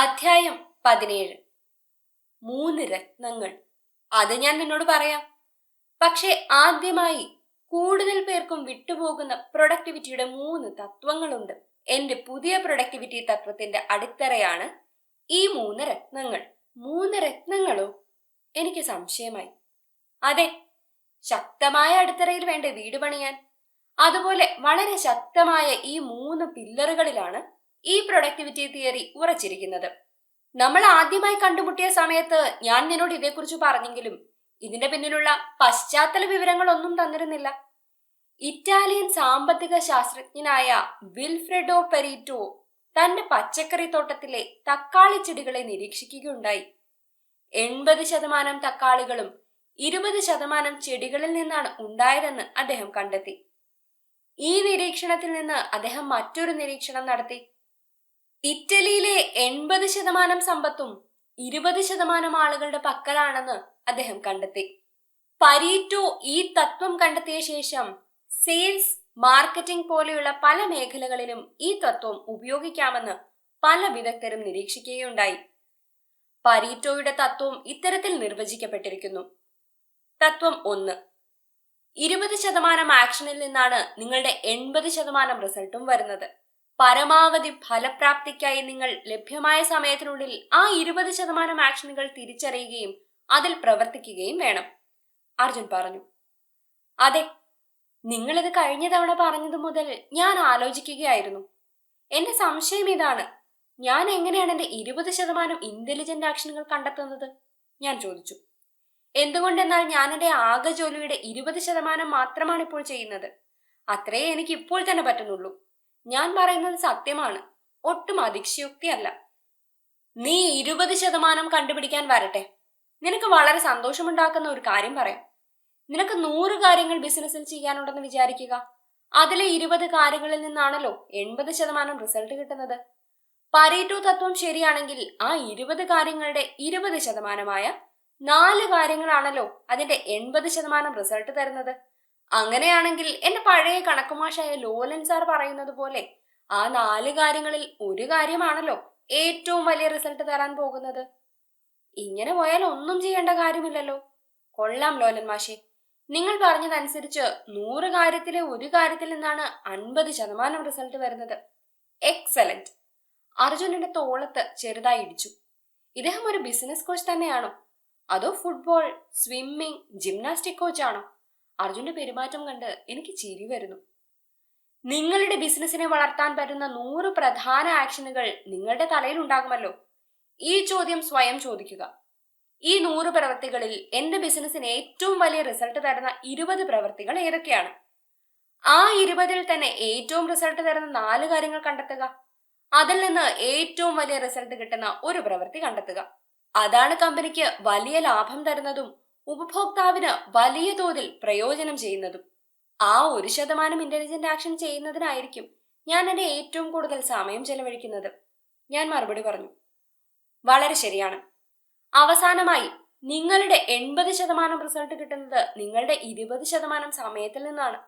അധ്യായം പതിനേഴ്. മൂന്ന് രത്നങ്ങൾ. അത് ഞാൻ നിന്നോട് പറയാം. പക്ഷേ ആദ്യമായി കൂടുതൽ പേർക്കും വിട്ടുപോകുന്ന പ്രൊഡക്ടിവിറ്റിയുടെ മൂന്ന് തത്വങ്ങളുണ്ട്. എന്റെ പുതിയ പ്രൊഡക്ടിവിറ്റി തത്വത്തിന്റെ അടിത്തറയാണ് ഈ മൂന്ന് രത്നങ്ങൾ. മൂന്ന് രത്നങ്ങളോ? എനിക്ക് സംശയമായി. അതെ ശക്തമായ അടിത്തറയിൽ വേണ്ട വീട് പണിയാൻ? അതുപോലെ വളരെ ശക്തമായ ഈ മൂന്ന് പില്ലറുകളിലാണ് ഈ പ്രൊഡക്ടിവിറ്റി തിയറി ഉറച്ചിരിക്കുന്നത്. നമ്മൾ ആദ്യമായി കണ്ടുമുട്ടിയ സമയത്ത് ഞാൻ നിന്നോട് ഇതേക്കുറിച്ച് പറഞ്ഞെങ്കിലും ഇതിന്റെ പിന്നിലുള്ള പശ്ചാത്തല വിവരങ്ങളൊന്നും തന്നിരുന്നില്ല. ഇറ്റാലിയൻ സാമ്പത്തിക ശാസ്ത്രജ്ഞനായ വിൽഫ്രെഡോ പെരീറ്റോ തന്റെ പച്ചക്കറി തോട്ടത്തിലെ തക്കാളി ചെടികളെ നിരീക്ഷിക്കുകയുണ്ടായി. എൺപത് ശതമാനം തക്കാളികളും ഇരുപത് ശതമാനം ചെടികളിൽ നിന്നാണ് ഉണ്ടായതെന്ന് അദ്ദേഹം കണ്ടെത്തി. ഈ നിരീക്ഷണത്തിൽ നിന്ന് അദ്ദേഹം മറ്റൊരു നിരീക്ഷണം നടത്തി. ഇറ്റലിയിലെ എൺപത് ശതമാനം സമ്പത്തും ഇരുപത് ശതമാനം ആളുകളുടെ പക്കലാണെന്ന് അദ്ദേഹം കണ്ടെത്തി. പരീറ്റോ ഈ തത്വം കണ്ടെത്തിയ ശേഷം സെയിൽസ് മാർക്കറ്റിംഗ് പോലെയുള്ള പല മേഖലകളിലും ഈ തത്വം ഉപയോഗിക്കാമെന്ന് പല വിദഗ്ധരും നിരീക്ഷിക്കുകയുണ്ടായി. പരീറ്റോയുടെ തത്വം ഇത്തരത്തിൽ നിർവചിക്കപ്പെട്ടിരിക്കുന്നു. തത്വം ഒന്ന്. ഇരുപത് ശതമാനം ആക്ഷനിൽ നിന്നാണ് നിങ്ങളുടെ എൺപത് ശതമാനം റിസൾട്ടും വരുന്നത്. പരമാവധി ഫലപ്രാപ്തിക്കായി നിങ്ങൾ ലഭ്യമായ സമയത്തിനുള്ളിൽ ആ ഇരുപത് ശതമാനം ആക്ഷനുകൾ തിരിച്ചറിയുകയും അതിൽ പ്രവർത്തിക്കുകയും വേണം. അർജുൻ പറഞ്ഞു. അതെ നിങ്ങളിത് കഴിഞ്ഞ തവണ പറഞ്ഞത് മുതൽ ഞാൻ ആലോചിക്കുകയായിരുന്നു. എന്റെ സംശയം ഇതാണ്. ഞാൻ എങ്ങനെയാണ് എന്റെ ഇരുപത് ശതമാനം ഇന്റലിജന്റ് ആക്ഷനുകൾ കണ്ടെത്തുന്നത്? ഞാൻ ചോദിച്ചു. എന്തുകൊണ്ടെന്നാൽ ഞാൻ എന്റെ ആകെ ജോലിയുടെ ഇരുപത് ശതമാനം മാത്രമാണ് ഇപ്പോൾ ചെയ്യുന്നത്. അത്രേ എനിക്ക് ഇപ്പോൾ തന്നെ പറ്റുന്നുള്ളൂ. ഞാൻ പറയുന്നത് സത്യമാണ്. ഒട്ടും അതിശയോക്തിയല്ല. നീ ഇരുപത് ശതമാനം കണ്ടുപിടിക്കാൻ വരട്ടെ. നിനക്ക് വളരെ സന്തോഷമുണ്ടാക്കുന്ന ഒരു കാര്യം പറയാം. നിനക്ക് നൂറ് കാര്യങ്ങൾ ബിസിനസ്സിൽ ചെയ്യാനുണ്ടെന്ന് വിചാരിക്കുക. അതിലെ ഇരുപത് കാര്യങ്ങളിൽ നിന്നാണല്ലോ എൺപത് ശതമാനം റിസൾട്ട് കിട്ടുന്നത്. പരീറ്റോ തത്വം ശരിയാണെങ്കിൽ ആ ഇരുപത് കാര്യങ്ങളുടെ ഇരുപത് ശതമാനമായ നാല് കാര്യങ്ങളാണല്ലോ അതിന്റെ എൺപത് ശതമാനം റിസൾട്ട് തരുന്നത്. അങ്ങനെയാണെങ്കിൽ എന്റെ പഴയ കണക്കുമാഷായ ലോലൻ സാർ പറയുന്നത് പോലെ ആ നാല് കാര്യങ്ങളിൽ ഒരു കാര്യമാണല്ലോ ഏറ്റവും വലിയ റിസൾട്ട് തരാൻ പോകുന്നത്. ഇങ്ങനെ പോയാൽ ഒന്നും ചെയ്യേണ്ട കാര്യമില്ലല്ലോ. കൊള്ളാം ലോലൻ മാഷെ. നിങ്ങൾ പറഞ്ഞതനുസരിച്ച് നൂറ് കാര്യത്തിലെ ഒരു കാര്യത്തിൽ നിന്നാണ് അൻപത് ശതമാനം റിസൾട്ട് വരുന്നത്. എക്സലന്റ് അർജുനന്റെ തോളത്ത് ചെറുതായി ഇടിച്ചു. ഇദ്ദേഹം ഒരു ബിസിനസ് കോച്ച് തന്നെയാണോ? അതോ ഫുട്ബോൾ സ്വിമ്മിംഗ് ജിംനാസ്റ്റിക് കോച്ചാണോ? അർജുന്റെ പെരുമാറ്റം കണ്ട് എനിക്ക് ചിരി വരുന്നു. നിങ്ങളുടെ ബിസിനസ്സിനെ വളർത്താൻ പറ്റുന്ന നൂറ് പ്രധാന ആക്ഷനുകൾ നിങ്ങളുടെ തലയിൽ ഉണ്ടാകുമല്ലോ. ഈ ചോദ്യം സ്വയം ചോദിക്കുക. ഈ നൂറ് പ്രവൃത്തികളിൽ എന്റെ ബിസിനസ്സിന് ഏറ്റവും വലിയ റിസൾട്ട് തരുന്ന ഇരുപത് പ്രവൃത്തികൾ ഏതൊക്കെയാണ്? ആ ഇരുപതിൽ തന്നെ ഏറ്റവും റിസൾട്ട് തരുന്ന നാല് കാര്യങ്ങൾ കണ്ടെത്തുക. അതിൽ നിന്ന് ഏറ്റവും വലിയ റിസൾട്ട് കിട്ടുന്ന ഒരു പ്രവൃത്തി കണ്ടെത്തുക. അതാണ് കമ്പനിക്ക് വലിയ ലാഭം തരുന്നതും ഉപഭോക്താവിന് വലിയ തോതിൽ പ്രയോജനം ചെയ്യുന്നതും ആ ഒരു ശതമാനം ഇന്റലിജന്റ് ആക്ഷൻ ചെയ്യുന്നതിനായിരിക്കും ഞാൻ എന്റെ ഏറ്റവും കൂടുതൽ സമയം ചെലവഴിക്കുന്നത്. ഞാൻ മറുപടി പറഞ്ഞു. വളരെ ശരിയാണ്. അവസാനമായി നിങ്ങളുടെ എൺപത് ശതമാനം റിസൾട്ട് കിട്ടുന്നത് നിങ്ങളുടെ ഇരുപത് ശതമാനം സമയത്തിൽ നിന്നാണ്.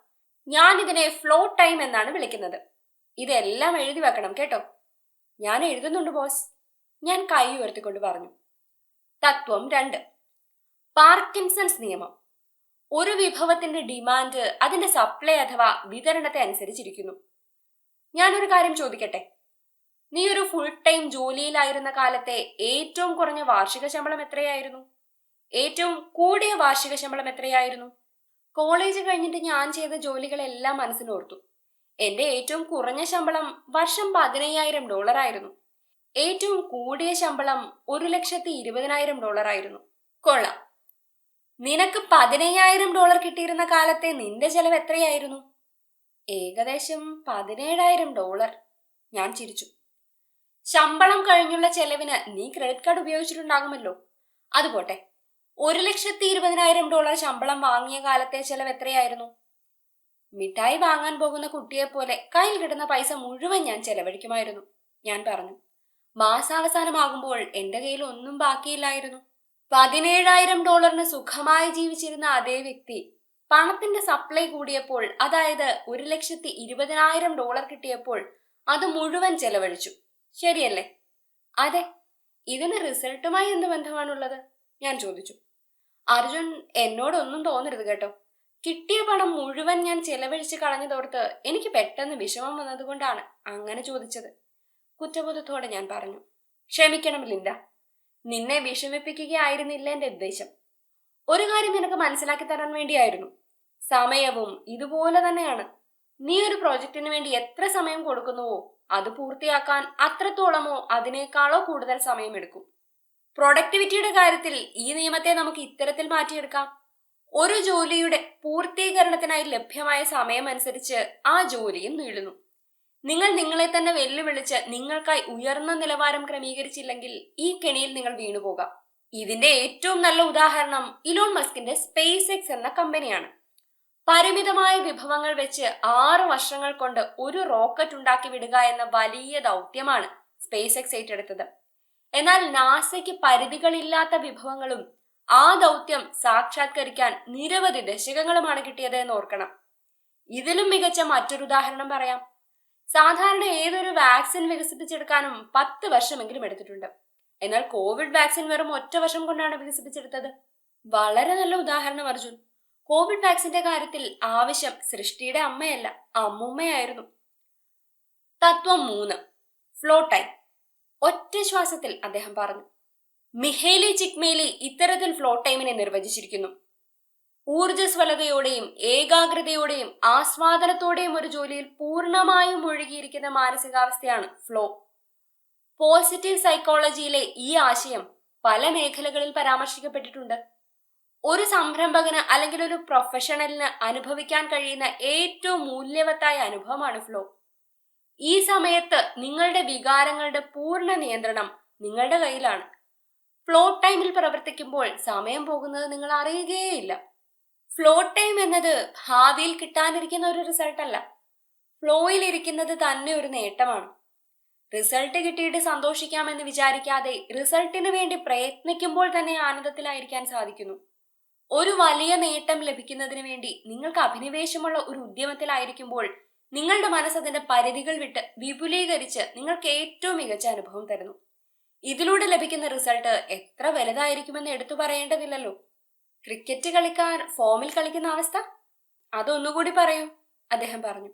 ഞാൻ ഇതിനെ ഫ്ലോ ടൈം എന്നാണ് വിളിക്കുന്നത്. ഇതെല്ലാം എഴുതി വെക്കണം കേട്ടോ. ഞാൻ എഴുതുന്നുണ്ട് ബോസ് ഞാൻ കൈ ഉയർത്തിക്കൊണ്ട് പറഞ്ഞു. തത്വം രണ്ട്. പാർക്കിൻസൺസ് നിയമം. ഒരു വിഭവത്തിന്റെ ഡിമാൻഡ് അതിന്റെ സപ്ലൈ അഥവാ വിതരണത്തെ അനുസരിച്ചിരിക്കുന്നു. ഞാനൊരു കാര്യം ചോദിക്കട്ടെ? നീ ഒരു ഫുൾ ടൈം ജോലിയിലായിരുന്ന കാലത്തെ ഏറ്റവും കുറഞ്ഞ വാർഷിക ശമ്പളം എത്രയായിരുന്നു? ഏറ്റവും കൂടിയ വാർഷിക ശമ്പളം എത്രയായിരുന്നു? കോളേജ് കഴിഞ്ഞിട്ട് ഞാൻ ചെയ്ത ജോലികളെല്ലാം മനസ്സിനോർത്തു എന്റെ ഏറ്റവും കുറഞ്ഞ ശമ്പളം വർഷം പതിനയ്യായിരം ഡോളർ ആയിരുന്നു. ഏറ്റവും കൂടിയ ശമ്പളം ഒരു ലക്ഷത്തി ഇരുപതിനായിരം ഡോളർ ആയിരുന്നു. കൊള്ളാം. നിനക്ക് പതിനയ്യായിരം ഡോളർ കിട്ടിയിരുന്ന കാലത്തെ നിന്റെ ചെലവ് എത്രയായിരുന്നു? ഏകദേശം പതിനേഴായിരം ഡോളർ. ഞാൻ ചിരിച്ചു. ശമ്പളം കഴിഞ്ഞുള്ള ചെലവിന് നീ ക്രെഡിറ്റ് കാർഡ് ഉപയോഗിച്ചിട്ടുണ്ടാകുമല്ലോ. അതുപോട്ടെ ഒരു ലക്ഷത്തി ഇരുപതിനായിരം ഡോളർ ശമ്പളം വാങ്ങിയ കാലത്തെ ചെലവ് എത്രയായിരുന്നു? മിഠായി വാങ്ങാൻ പോകുന്ന കുട്ടിയെ പോലെ കയ്യിൽ കിട്ടുന്ന പൈസ മുഴുവൻ ഞാൻ ചെലവഴിക്കുമായിരുന്നു ഞാൻ പറഞ്ഞു. മാസാവസാനമാകുമ്പോൾ എന്റെ കയ്യിൽ ഒന്നും ബാക്കിയില്ലായിരുന്നു. പതിനേഴായിരം ഡോളറിന് സുഖമായി ജീവിച്ചിരുന്ന അതേ വ്യക്തി പണത്തിന്റെ സപ്ലൈ കൂടിയപ്പോൾ അതായത് ഒരു ലക്ഷത്തി ഇരുപതിനായിരം ഡോളർ കിട്ടിയപ്പോൾ അത് മുഴുവൻ ചെലവഴിച്ചു. ശരിയല്ലേ? അതെ ഇതിന് റിസൾട്ടുമായി എന്ത് ബന്ധമാണുള്ളത്? ഞാൻ ചോദിച്ചു. അർജുൻ എന്നോടൊന്നും തോന്നരുത് കേട്ടോ. കിട്ടിയ പണം മുഴുവൻ ഞാൻ ചെലവഴിച്ച് കളഞ്ഞതോർത്ത് എനിക്ക് പെട്ടെന്ന് വിഷമം വന്നതുകൊണ്ടാണ് അങ്ങനെ ചോദിച്ചത്. കുറ്റബോധത്തോടെ ഞാൻ പറഞ്ഞു. ക്ഷമിക്കണം ലിൻഡ. നിന്നെ വിഷമിപ്പിക്കുകയായിരുന്നില്ല എന്റെ ഉദ്ദേശം. ഒരു കാര്യം നിനക്ക് മനസ്സിലാക്കി തരാൻ വേണ്ടിയായിരുന്നു. സമയവും ഇതുപോലെ തന്നെയാണ്. നീ ഒരു പ്രോജക്റ്റിന് വേണ്ടി എത്ര സമയം കൊടുക്കുന്നുവോ അത് പൂർത്തിയാക്കാൻ അത്രത്തോളമോ അതിനേക്കാളോ കൂടുതൽ സമയമെടുക്കും. പ്രൊഡക്ടിവിറ്റിയുടെ കാര്യത്തിൽ ഈ നിയമത്തെ നമുക്ക് ഇത്തരത്തിൽ മാറ്റിയെടുക്കാം. ഒരു ജോലിയുടെ പൂർത്തീകരണത്തിനായി ലഭ്യമായ സമയം അനുസരിച്ച് ആ ജോലിയും നീളുന്നു. നിങ്ങൾ നിങ്ങളെ തന്നെ വെല്ലുവിളിച്ച് നിങ്ങൾക്കായി ഉയർന്ന നിലവാരം ക്രമീകരിച്ചില്ലെങ്കിൽ ഈ കെണിയിൽ നിങ്ങൾ വീണുപോകാം ഇതിന്റെ ഏറ്റവും നല്ല ഉദാഹരണം ഇലോൺ മസ്കിന്റെ സ്പേസ് എക്സ് എന്ന കമ്പനിയാണ്. പരിമിതമായ വിഭവങ്ങൾ വെച്ച് ആറ് വർഷങ്ങൾ കൊണ്ട് ഒരു റോക്കറ്റ് ഉണ്ടാക്കി വിടുക എന്ന വലിയ ദൗത്യമാണ് സ്പേസ് എക്സ് ഏറ്റെടുത്തത്. എന്നാൽ നാസയ്ക്ക് പരിധികളില്ലാത്ത വിഭവങ്ങളും ആ ദൗത്യം സാക്ഷാത്കരിക്കാൻ നിരവധി ദശകങ്ങളുമാണ് കിട്ടിയത് എന്ന് ഓർക്കണം. ഇതിലും മികച്ച മറ്റൊരു ഉദാഹരണം പറയാം. സാധാരണ ഏതൊരു വാക്സിൻ വികസിപ്പിച്ചെടുക്കാനും പത്ത് വർഷമെങ്കിലും എടുത്തിട്ടുണ്ട്. എന്നാൽ കോവിഡ് വാക്സിൻ വെറും ഒറ്റ വർഷം കൊണ്ടാണ് വികസിപ്പിച്ചെടുത്തത്. വളരെ നല്ല ഉദാഹരണം അർജുൻ. കോവിഡ് വാക്സിന്റെ കാര്യത്തിൽ ആവശ്യം സൃഷ്ടിയുടെ അമ്മയല്ല അമ്മൂമ്മയായിരുന്നു. തത്വം മൂന്ന്. ഫ്ലോ ടൈം ഒറ്റ ശ്വാസത്തിൽ അദ്ദേഹം പറഞ്ഞു. മിഹേലി ചിക്മേലി ഇത്തരത്തിൽ ഫ്ലോ ടൈമിനെ നിർവചിച്ചിരിക്കുന്നു. ഊർജസ്വലതയോടെയും ഏകാഗ്രതയോടെയും ആസ്വാദനത്തോടെയും ഒരു ജോലിയിൽ പൂർണമായും മുഴുകിയിരിക്കുന്ന മാനസികാവസ്ഥയാണ് ഫ്ലോ പോസിറ്റീവ് സൈക്കോളജിയിലെ ഈ ആശയം പല മേഖലകളിൽ പരാമർശിക്കപ്പെട്ടിട്ടുണ്ട്. ഒരു സംരംഭകന് അല്ലെങ്കിൽ ഒരു പ്രൊഫഷണലിന് അനുഭവിക്കാൻ കഴിയുന്ന ഏറ്റവും മൂല്യവത്തായ അനുഭവമാണ് ഫ്ലോ ഈ സമയത്ത് നിങ്ങളുടെ വികാരങ്ങളുടെ പൂർണ നിയന്ത്രണം നിങ്ങളുടെ കയ്യിലാണ്. ഫ്ലോ ടൈമിൽ പ്രവർത്തിക്കുമ്പോൾ സമയം പോകുന്നത് നിങ്ങൾ അറിയുകയേയില്ല ഫ്ലോ ടൈം എന്നത് ഭാവിയിൽ കിട്ടാനിരിക്കുന്ന ഒരു റിസൾട്ട് അല്ല. ഫ്ലോയിൽ ഇരിക്കുന്നത് തന്നെ ഒരു നേട്ടമാണ്. റിസൾട്ട് കിട്ടിയിട്ട് സന്തോഷിക്കാമെന്ന് വിചാരിക്കാതെ റിസൾട്ടിന് വേണ്ടി പ്രയത്നിക്കുമ്പോൾ തന്നെ ആനന്ദത്തിലായിരിക്കാൻ സാധിക്കുന്നു. ഒരു വലിയ നേട്ടം ലഭിക്കുന്നതിന് വേണ്ടി നിങ്ങൾക്ക് അഭിനിവേശമുള്ള ഒരു ഉദ്യമത്തിലായിരിക്കുമ്പോൾ നിങ്ങളുടെ മനസ്സ് അതിന്റെ പരിധികൾ വിട്ട് വിപുലീകരിച്ച് നിങ്ങൾക്ക് ഏറ്റവും മികച്ച അനുഭവം തരുന്നു. ഇതിലൂടെ ലഭിക്കുന്ന റിസൾട്ട് എത്ര വലുതായിരിക്കുമെന്ന് എടുത്തു പറയേണ്ടതില്ലല്ലോ. ക്രിക്കറ്റ് കളിക്കാർ ഫോമിൽ കളിക്കുന്ന അവസ്ഥ? അതൊന്നുകൂടി പറയൂ അദ്ദേഹം പറഞ്ഞു.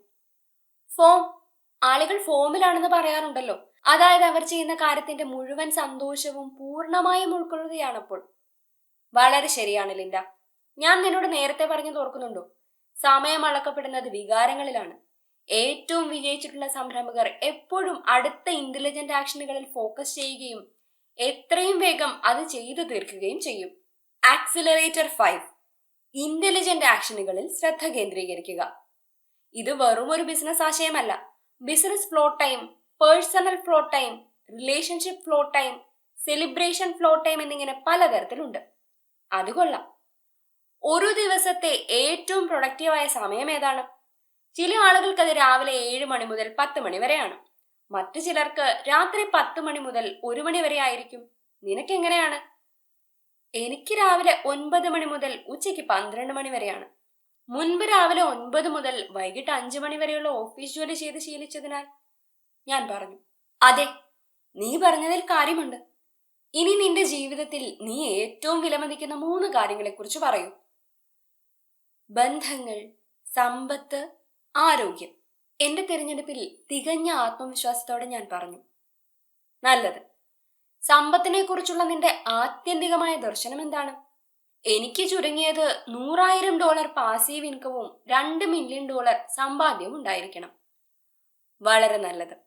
ഫോം ആളുകൾ ഫോമിലാണെന്ന് പറയാറുണ്ടല്ലോ. അതായത് അവർ ചെയ്യുന്ന കാര്യത്തിന്റെ മുഴുവൻ സന്തോഷവും പൂർണമായും ഉൾക്കൊള്ളുകയാണപ്പോൾ. വളരെ ശരിയാണ് ലിൻഡ. ഞാൻ നിന്നോട് നേരത്തെ പറഞ്ഞു തോർക്കുന്നുണ്ടോ സമയം അളക്കപ്പെടുന്നത് വികാരങ്ങളിലാണ്. ഏറ്റവും വിജയിച്ചിട്ടുള്ള സംരംഭകർ എപ്പോഴും അടുത്ത ഇന്റലിജന്റ് ആക്ഷനുകളിൽ ഫോക്കസ് ചെയ്യുകയും എത്രയും വേഗം അത് ചെയ്തു തീർക്കുകയും ചെയ്യും. ആക്സിലറേറ്റർ ഫൈവ് ഇന്റലിജന്റ് ആക്ഷനുകളിൽ ശ്രദ്ധ കേന്ദ്രീകരിക്കുക. ഇത് വെറും ഒരു business ആശയമല്ല. Business flow time personal flow time relationship flow time celebration flow time എന്നിങ്ങനെ പലതരത്തിലുണ്ട് അത് കൊള്ളാം. ഒരു ദിവസത്തെ ഏറ്റവും പ്രൊഡക്റ്റീവായ സമയം ഏതാണ്? ചില ആളുകൾക്ക് അത് രാവിലെ ഏഴ് മണി മുതൽ പത്ത് മണി വരെയാണ്. മറ്റു ചിലർക്ക് രാത്രി പത്ത് മണി മുതൽ ഒരു മണി വരെ ആയിരിക്കും. നിനക്ക് എങ്ങനെയാണ് എനിക്ക് രാവിലെ ഒൻപത് മണി മുതൽ ഉച്ചയ്ക്ക് പന്ത്രണ്ട് മണി വരെയാണ്. മുൻപ് രാവിലെ ഒൻപത് മുതൽ വൈകിട്ട് അഞ്ചു മണി വരെയുള്ള ഓഫീസ് ജോലി ചെയ്ത് ശീലിച്ചതിനാൽ ഞാൻ പറഞ്ഞു അതെ നീ പറഞ്ഞതിൽ കാര്യമുണ്ട്. ഇനി നിന്റെ ജീവിതത്തിൽ നീ ഏറ്റവും വിലമതിക്കുന്ന മൂന്ന് കാര്യങ്ങളെക്കുറിച്ച് പറയൂ. ബന്ധങ്ങൾ സമ്പത്ത് ആരോഗ്യം. എന്റെ തിരഞ്ഞെടുപ്പിൽ തികഞ്ഞ ആത്മവിശ്വാസത്തോടെ ഞാൻ പറഞ്ഞു നല്ലത്. സമ്പത്തിനെ കുറിച്ചുള്ള നിന്റെ ആത്യന്തികമായ ദർശനം എന്താണ്? എനിക്ക് ചുരുങ്ങിയത് നൂറായിരം ഡോളർ പാസീവ് ഇൻകവും രണ്ട് മില്യൺ ഡോളർ സമ്പാദ്യവും ഉണ്ടായിരിക്കണം. വളരെ നല്ലത്.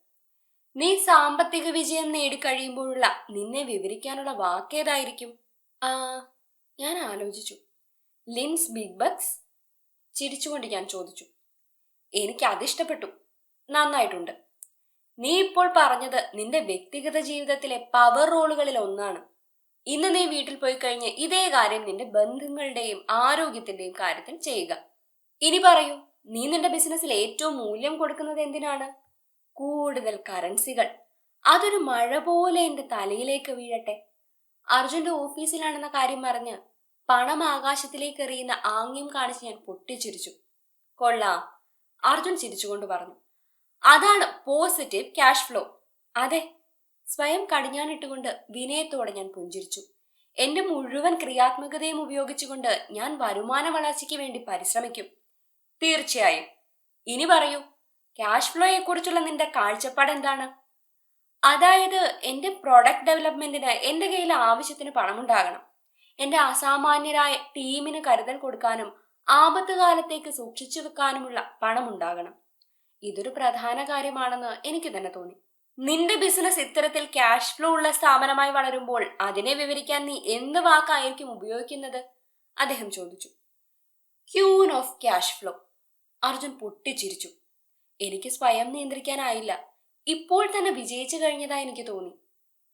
നീ സാമ്പത്തിക വിജയം നേടിക്കഴിയുമ്പോഴുള്ള നിന്നെ വിവരിക്കാനുള്ള വാക്കേതായിരിക്കും ആ ഞാൻ ആലോചിച്ചു. ലിൻസ് ബിഗ് ബക്സ് ചിരിച്ചുകൊണ്ട് ഞാൻ ചോദിച്ചു. എനിക്ക് അതിഷ്ടപ്പെട്ടു. നന്നായിട്ടുണ്ട്. നീ ഇപ്പോൾ പറഞ്ഞത് നിന്റെ വ്യക്തിഗത ജീവിതത്തിലെ പവർ റോളുകളിൽ ഒന്നാണ്. ഇന്ന് നീ വീട്ടിൽ പോയി കഴിഞ്ഞ് ഇതേ കാര്യം നിന്റെ ബന്ധങ്ങളുടെയും ആരോഗ്യത്തിന്റെയും കാര്യത്തിൽ ചെയ്യുക. ഇനി പറയൂ നീ നിന്റെ ബിസിനസ്സിൽ ഏറ്റവും മൂല്യം കൊടുക്കുന്നത് എന്തിനാണ്? കൂടുതൽ കറൻസികൾ അതൊരു മഴ പോലെ എന്റെ തലയിലേക്ക് വീഴട്ടെ. അർജുന്റെ ഓഫീസിലാണെന്ന കാര്യം പറഞ്ഞ് പണം ആകാശത്തിലേക്ക് എറിയുന്ന ആംഗ്യം കാണിച്ച് ഞാൻ പൊട്ടിച്ചിരിച്ചു. കൊള്ളാം അർജുൻ ചിരിച്ചുകൊണ്ട് പറഞ്ഞു. അതാണ് പോസിറ്റീവ് ക്യാഷ് ഫ്ലോ അതെ സ്വയം കടിഞ്ഞാണിട്ടുകൊണ്ട് വിനയത്തോടെ ഞാൻ പുഞ്ചിരിച്ചു. എന്റെ മുഴുവൻ ക്രിയാത്മകതയും ഉപയോഗിച്ചുകൊണ്ട് ഞാൻ വരുമാന വളർച്ചയ്ക്ക് വേണ്ടി പരിശ്രമിക്കും. തീർച്ചയായും. ഇനി പറയൂ ക്യാഷ് ഫ്ലോയെ കുറിച്ചുള്ള നിന്റെ കാഴ്ചപ്പാട് എന്താണ്? അതായത് എന്റെ പ്രൊഡക്റ്റ് ഡെവലപ്മെന്റിന് എന്റെ കയ്യിൽ ആവശ്യത്തിന് പണമുണ്ടാകണം. എന്റെ അസാമാന്യരായ ടീമിന് കരുതൽ കൊടുക്കാനും ആപത്തുകാലത്തേക്ക് സൂക്ഷിച്ചു വെക്കാനുമുള്ള പണമുണ്ടാകണം. ഇതൊരു പ്രധാന കാര്യമാണെന്ന് എനിക്ക് തന്നെ തോന്നി. നിന്റെ ബിസിനസ് ഇത്തരത്തിൽ ക്യാഷ് ഫ്ലോ ഉള്ള സ്ഥാപനമായി വളരുമ്പോൾ അതിനെ വിവരിക്കാൻ നീ എന്ത് വാക്കായിരിക്കും ഉപയോഗിക്കുന്നത്? അദ്ദേഹം ചോദിച്ചു. Queen of cash flow Arjun പൊട്ടിച്ചിരിച്ചു. എനിക്ക് സ്വയം നിയന്ത്രിക്കാനായില്ല. ഇപ്പോൾ തന്നെ വിജയിച്ചു കഴിഞ്ഞതായി എനിക്ക് തോന്നി.